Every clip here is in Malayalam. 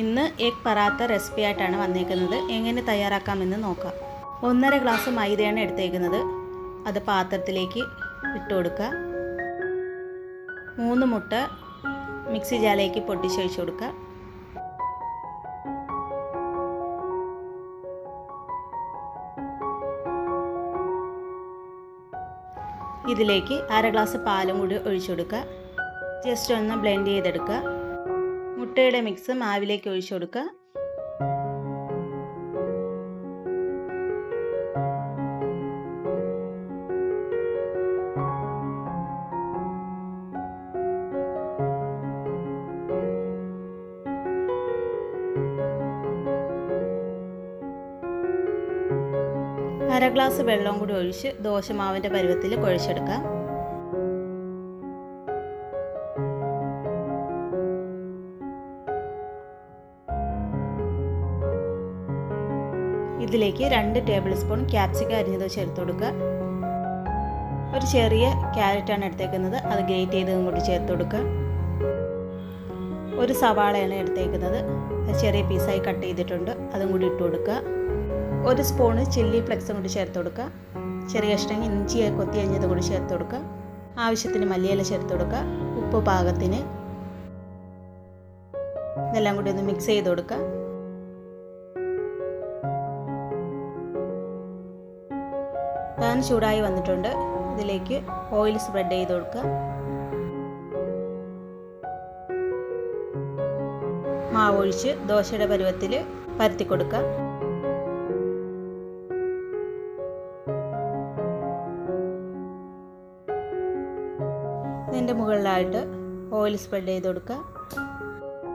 ഇന്ന് എഗ് പറാത്ത റെസിപ്പി ആയിട്ടാണ് വന്നേക്കുന്നത്. എങ്ങനെ തയ്യാറാക്കാമെന്ന് നോക്കാം. ഒന്നര ഗ്ലാസ് മൈദയാണ് എടുത്തേക്കുന്നത്. അത് പാത്രത്തിലേക്ക് ഇട്ട് കൊടുക്കുക. മൂന്ന് മുട്ട മിക്സി ജാലേക്ക് പൊട്ടിച്ചൊഴിച്ച് കൊടുക്കുക. ഇതിലേക്ക് അര ഗ്ലാസ് പാലും കൂടി ഒഴിച്ചു കൊടുക്കുക. ജസ്റ്റ് ഒന്ന് ബ്ലെൻഡ് ചെയ്തെടുക്കുക. മുട്ടയുടെ മിക്സ് മാവിലേക്ക് ഒഴിച്ചു കൊടുക്കുക. അര ഗ്ലാസ് വെള്ളവും കൂടി ഒഴിച്ച് ദോശമാവിന്റെ പരുവത്തിൽ കുഴച്ചെടുക്കാം. ഇതിലേക്ക് രണ്ട് ടേബിൾ സ്പൂൺ ക്യാപ്സിക്ക അരിഞ്ഞത് ചേർത്ത് കൊടുക്കുക. ഒരു ചെറിയ ക്യാരറ്റാണ് എടുത്തേക്കുന്നത്. അത് ഗ്രേറ്റ് ചെയ്തതും കൂടി ചേർത്ത് കൊടുക്കുക. ഒരു സവാളയാണ് എടുത്തേക്കുന്നത്. ചെറിയ പീസായി കട്ട് ചെയ്തിട്ടുണ്ട്. അതും കൂടി ഇട്ട് കൊടുക്കുക. ഒരു സ്പൂണ് ചില്ലി ഫ്ലെക്സും കൂടി ചേർത്ത് കൊടുക്കുക. ചെറിയ കഷ്ണം ഇഞ്ചി കൊത്തി അഞ്ഞത് കൂടി ചേർത്ത് കൊടുക്കുക. ആവശ്യത്തിന് മല്ലിയില ചേർത്ത് കൊടുക്കുക. ഉപ്പ് പാകത്തിന്. ഇതെല്ലാം കൂടി ഒന്ന് മിക്സ് ചെയ്ത് കൊടുക്കുക. പാൻ ചൂടായി വന്നിട്ടുണ്ട്. ഇതിലേക്ക് ഓയിൽ സ്പ്രെഡ് ചെയ്ത് കൊടുക്കുക. മാവ് ഒഴിച്ച് ദോശയുടെ പരുവത്തിൽ പരത്തി കൊടുക്കുക. ഇതിന്റെ മുകളിലായിട്ട് ഓയിൽ സ്പ്രെഡ് ചെയ്ത് കൊടുക്കുക.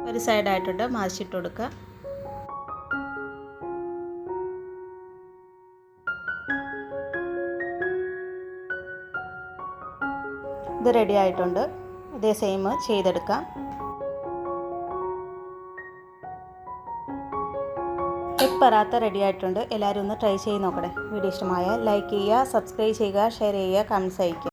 ഒരു സൈഡായിട്ടുണ്ട് മറിച്ചിട്ട് കൊടുക്കുക. ഇത് റെഡി ആയിട്ടുണ്ട്. ഇതേ സെയിം ചെയ്തെടുക്കാം. എഗ് പറാത്ത റെഡി ആയിട്ടുണ്ട്. എല്ലാവരും ഒന്ന് ട്രൈ ചെയ്ത് നോക്കണേ. വീഡിയോ ഇഷ്ടമായ ലൈക്ക് ചെയ്യുക സബ്സ്ക്രൈബ് ചെയ്യുക ഷെയർ ചെയ്യുക കമൻസ് അയയ്ക്കുക.